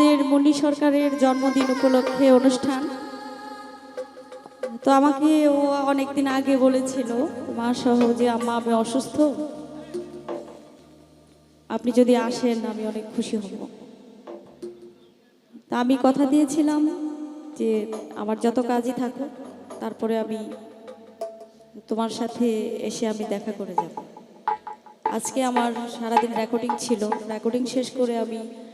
মুন্নি সরকারের জন্মদিন উপলক্ষে অনুষ্ঠান। তো আমাকে ও অনেকদিন আগে বলেছিল, মা সহ যে আম্মা, আমি অসুস্থ। আপনি যদি আসেন, আমি অনেক খুশি হব। তা আমি কথা দিয়েছিলাম যে, আমার যত কাজই থাকুক, তারপরে আমি তোমার সাথে এসে আমি দেখা করে যাব। আজকে আমার সারাদিন রেকর্ডিং ছিল। রেকর্ডিং শেষ করে আমি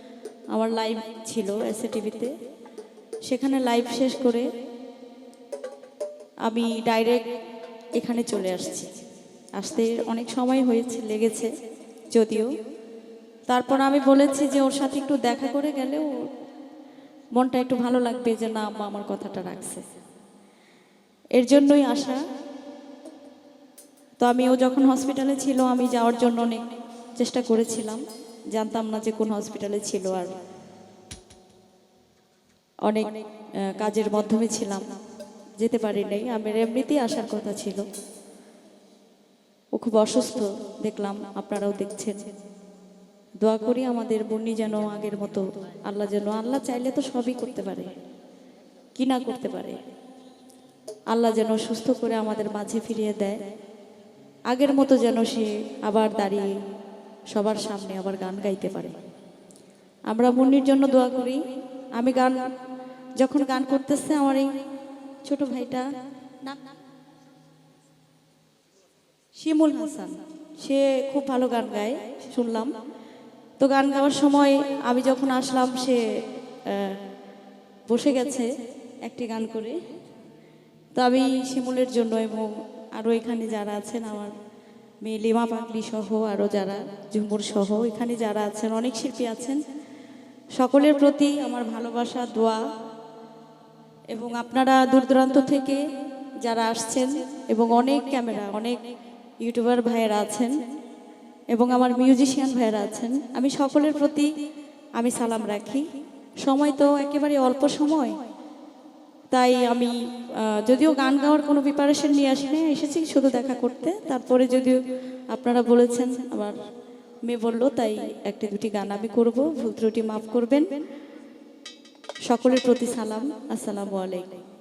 আমার লাইভ ছিল এসএ টিভিতে সেখানে লাইভ শেষ করে আমি ডাইরেক্ট এখানে চলে আসছি। আসতে অনেক সময় হয়েছে, লেগেছে, যদিও। তারপর আমি বলেছি যে ওর সাথে একটু দেখা করে গেলে ওর মনটা একটু ভালো লাগবে যে না, আম্মা আমার কথাটা রাখছে। এর জন্যই আসা তো আমি ও যখন হসপিটালে ছিল, আমি যাওয়ার জন্য অনেক চেষ্টা করেছিলাম। জানতাম না যে কোন হসপিটালে ছিল আর অনেক কাজের মাধ্যমে ছিলাম। যেতে পারি নাই। আমার এমনিতেই আসার কথা ছিল। ও খুব অসুস্থ, দেখলাম আপনারাও দেখছেন। দোয়া করি আমাদের বন্যি যেন আগের মতো আল্লাহ যেন, আল্লাহ চাইলে তো সবই করতে পারে। কি না করতে পারে? আল্লাহ যেন সুস্থ করে আমাদের মাঝে ফিরিয়ে দেয়। আগের মতো যেন সে আবার দাঁড়িয়ে সবার সামনে আবার গান গাইতে পারে। আমরা মুন্নির জন্য দোয়া করি। আমি গান, যখন গান করতেছে আমার এই ছোট ভাইটা, নাম শিমুল হাসান। সে খুব ভালো গান গায়, শুনলাম। তো গান গাওয়ার সময় আমি যখন আসলাম, সে বসে গেছে একটি গান করে। তো আমি শিমুলের জন্য এবং আরও এখানে যারা আছেন আমার লিমা পাগলি সহ আরও যারা, ঝুমুর সহ, এখানে যারা আছেন, অনেক শিল্পী আছেন। সকলের প্রতি আমার ভালোবাসা, দোয়া। এবং আপনারা দূর দূরান্ত থেকে যারা আসছেন এবং অনেক ক্যামেরা, অনেক ইউটিউবার ভাইয়েরা আছেন এবং আমার মিউজিশিয়ান ভাইয়েরা আছেন, আমি সকলের প্রতি আমি সালাম রাখি। সময় তো একেবারে অল্প সময়। তাই আমি যদিও গান গাওয়ার কোনো প্রিপারেশন নিয়ে আসিনি, এসেছি শুধু দেখা করতে। তারপরে যদিও আপনারা বলেছেন, আমার মেয়ে বলল, তাই একটি দুটি গান আমি করব, ভুল ত্রুটি মাফ করবেন। সকলের প্রতি সালাম, আসসালামু আলাইকুম।